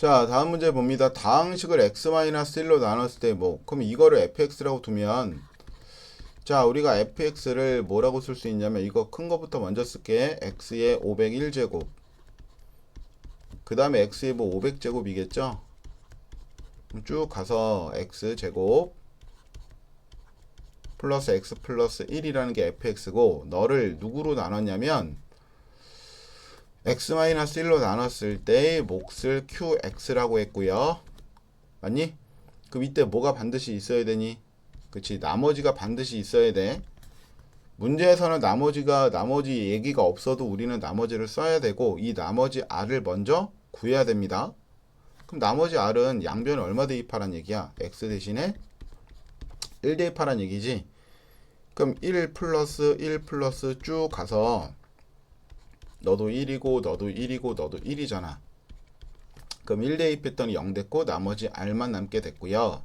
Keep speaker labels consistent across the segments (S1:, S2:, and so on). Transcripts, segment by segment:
S1: 자, 다음 문제 봅니다. 다항식을 x-1로 나눴을 때 뭐, 그럼 이거를 fx라고 두면 자, 우리가 fx를 뭐라고 쓸 수 있냐면 이거 큰 거부터 먼저 쓸게. x의 501제곱. 그 다음에 x의 뭐 500제곱이겠죠? 그럼 쭉 가서 x 제곱 플러스 x 플러스 1이라는 게 fx고 너를 누구로 나눴냐면 x-1로 나눴을 때의 몫을 qx라고 했고요. 맞니? 그 밑에 뭐가 반드시 있어야 되니? 그치 나머지가 반드시 있어야 돼. 문제에서는 나머지가 나머지 얘기가 없어도 우리는 나머지를 써야 되고 이 나머지 r을 먼저 구해야 됩니다. 그럼 나머지 r은 양변에 얼마 대입하란 얘기야? x 대신에 1 대입하란 얘기지. 그럼 1 플러스 1 플러스 쭉 가서 너도 1이고 너도 1이고 너도 1이잖아. 그럼 1 대입 했더니 0 됐고 나머지 r만 남게 됐고요.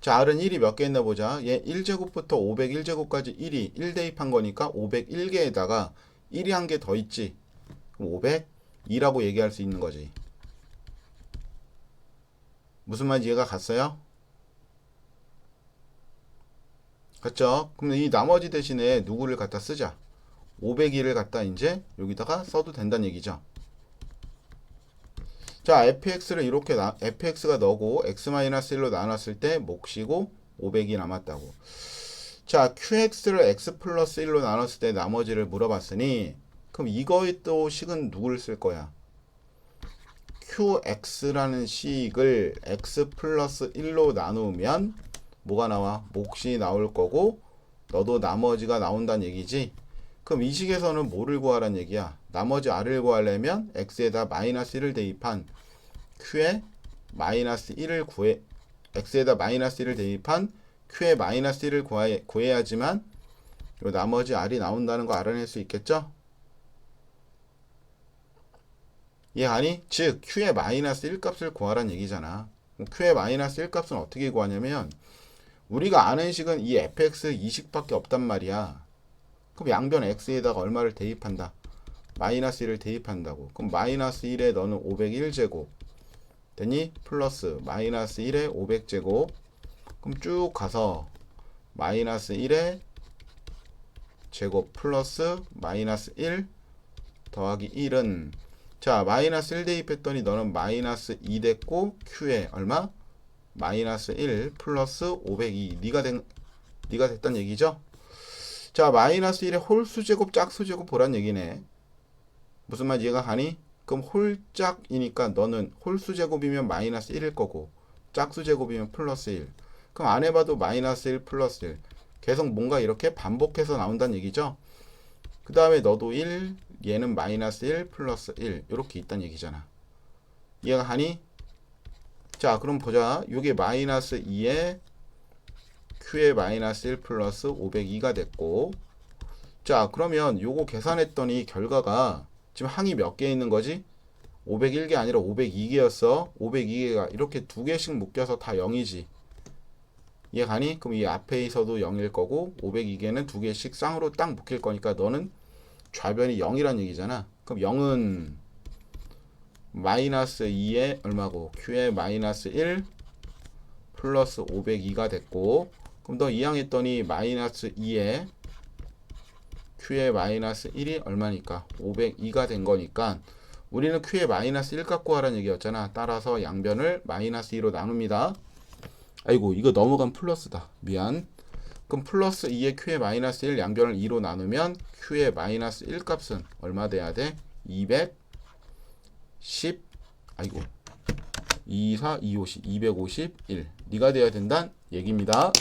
S1: 자, r은 1이 몇 개 있나 보자. 얘 1제곱부터 501제곱까지 1이 1 대입한 거니까 501개에다가 1이 한 개 더 있지. 그럼 502라고 얘기할 수 있는 거지. 무슨 말인지 이해가 갔어요? 갔죠? 그럼 이 나머지 대신에 누구를 갖다 쓰자. 502를 갖다 이제 여기다가 써도 된다는 얘기죠. 자, fx를 이렇게 나, fx가 너고 x-1로 나눴을 때 몫이고 500이 남았다고. 자, qx를 x 플러스 1로 나눴을 때 나머지를 물어봤으니 그럼 이거의 또 식은 누구를 쓸 거야? qx라는 식을 x 플러스 1로 나누면 뭐가 나와? 몫이 나올 거고 너도 나머지가 나온다는 얘기지. 그럼 이 식에서는 뭐를 구하란 얘기야? 나머지 r을 구하려면 x에다 마이너스 1을 대입한 q에 마이너스 1을 구해 x에다 마이너스 1을 대입한 q에 마이너스 1을 구해, 구해야지만 요 나머지 r이 나온다는 거 알아낼 수 있겠죠? 이해하니? 즉 q의 마이너스 1 값을 구하란 얘기잖아. q의 마이너스 1 값은 어떻게 구하냐면 우리가 아는 식은 이 fx 이 식밖에 없단 말이야. 그럼 양변 x에다가 얼마를 대입한다? 마이너스 1을 대입한다고. 그럼 마이너스 1에 너는 501제곱 되니? 플러스 마이너스 1에 500제곱 그럼 쭉 가서 마이너스 1에 제곱 플러스 마이너스 1 더하기 1은 자 마이너스 1 대입했더니 너는 마이너스 2 됐고 q에 얼마? 마이너스 1 플러스 502 니가 된 니가 됐단 얘기죠? 자 마이너스 1의 홀수제곱 짝수제곱 보란 얘기네. 무슨 말 이해가 가니? 그럼 홀짝이니까 너는 홀수제곱이면 마이너스 1일 거고 짝수제곱이면 플러스 1 그럼 안 해봐도 마이너스 1 플러스 1 계속 뭔가 이렇게 반복해서 나온다는 얘기죠? 그 다음에 너도 1 얘는 마이너스 1 플러스 1 이렇게 있다는 얘기잖아. 이해가 가니? 자 그럼 보자. 요게 마이너스 2에 q의 마이너스 1 플러스 502가 됐고 자 그러면 요거 계산했더니 결과가 지금 항이 몇 개 있는 거지? 501개 아니라 502개였어 502개가 이렇게 두 개씩 묶여서 다 0이지 이해 가니? 그럼 이 앞에 있어도 0일 거고 502개는 두 개씩 쌍으로 딱 묶일 거니까 너는 좌변이 0이란 얘기잖아 그럼 0은 마이너스 2에 얼마고 q의 마이너스 1 플러스 502가 됐고 그럼 너 이항했더니 마이너스 2에 q의 마이너스 1이 얼마니까? 502가 된 거니까 우리는 q의 마이너스 1 갖고 하라는 얘기였잖아. 따라서 양변을 마이너스 2로 나눕니다. 아이고 이거 넘어간 플러스다. 미안. 그럼 플러스 2의 q의 마이너스 1 양변을 2로 나누면 q의 마이너스 1 값은 얼마 돼야 돼? 210 아이고. 2, 4, 2, 50, 251 네가 돼야 된다는 얘기입니다